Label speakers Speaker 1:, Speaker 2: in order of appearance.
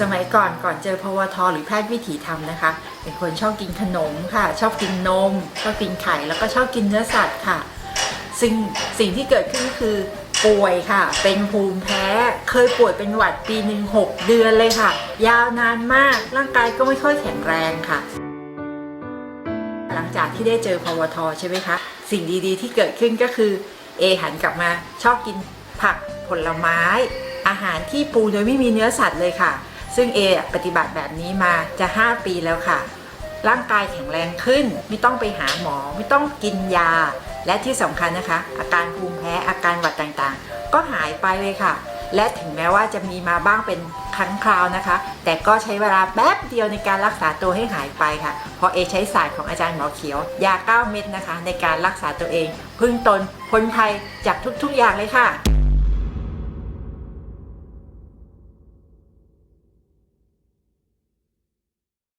Speaker 1: สมัยก่อนก่อนเจอพวทหรือแพทย์วิถีธรรมนะคะ เป็นคนชอบกินขนมค่ะ ชอบกินนมชอบกินไข่แล้วก็ชอบกินเนื้อสัตว์ค่ะซึ่งสิ่งที่เกิดขึ้นก็คือป่วยค่ะ เป็นภูมิแพ้เคยป่วยเป็นหวัดปีหนึ่งหกเดือนเลยค่ะ ยาวนานมากร่างกายก็ไม่ค่อยแข็งแรงค่ะ หลังจากที่ได้เจอพวทใช่ไหมคะสิ่งดีๆ ที่เกิดขึ้นก็คือเอหันกลับมาชอบกินผักผลไม้ อาหารที่ปูโดยไม่มีเนื้อสัตว์เลยค่ะ ซึ่งเอปฏิบัติแบบนี้มาจะ 5 ปีแล้วค่ะ ร่างกายแข็งแรงขึ้น ไม่ต้องไปหาหมอ ไม่ต้องกินยา และที่สำคัญนะคะ อาการภูมิแพ้อาการหวัดต่างๆ ก็หายไปเลยค่ะ และถึงแม้ว่าจะมีมาบ้างเป็นครั้งคราวนะคะ แต่ก็ใช้เวลาแป๊บเดียวในการรักษาตัวให้หายไปค่ะ เพราะเอใช้ศาสตร์ของอาจารย์หมอเขียว ยา 9 เม็ดนะคะ ในการรักษาตัวเอง พึ่งตนพ้นภัยจากทุกๆอย่างเลยค่ะ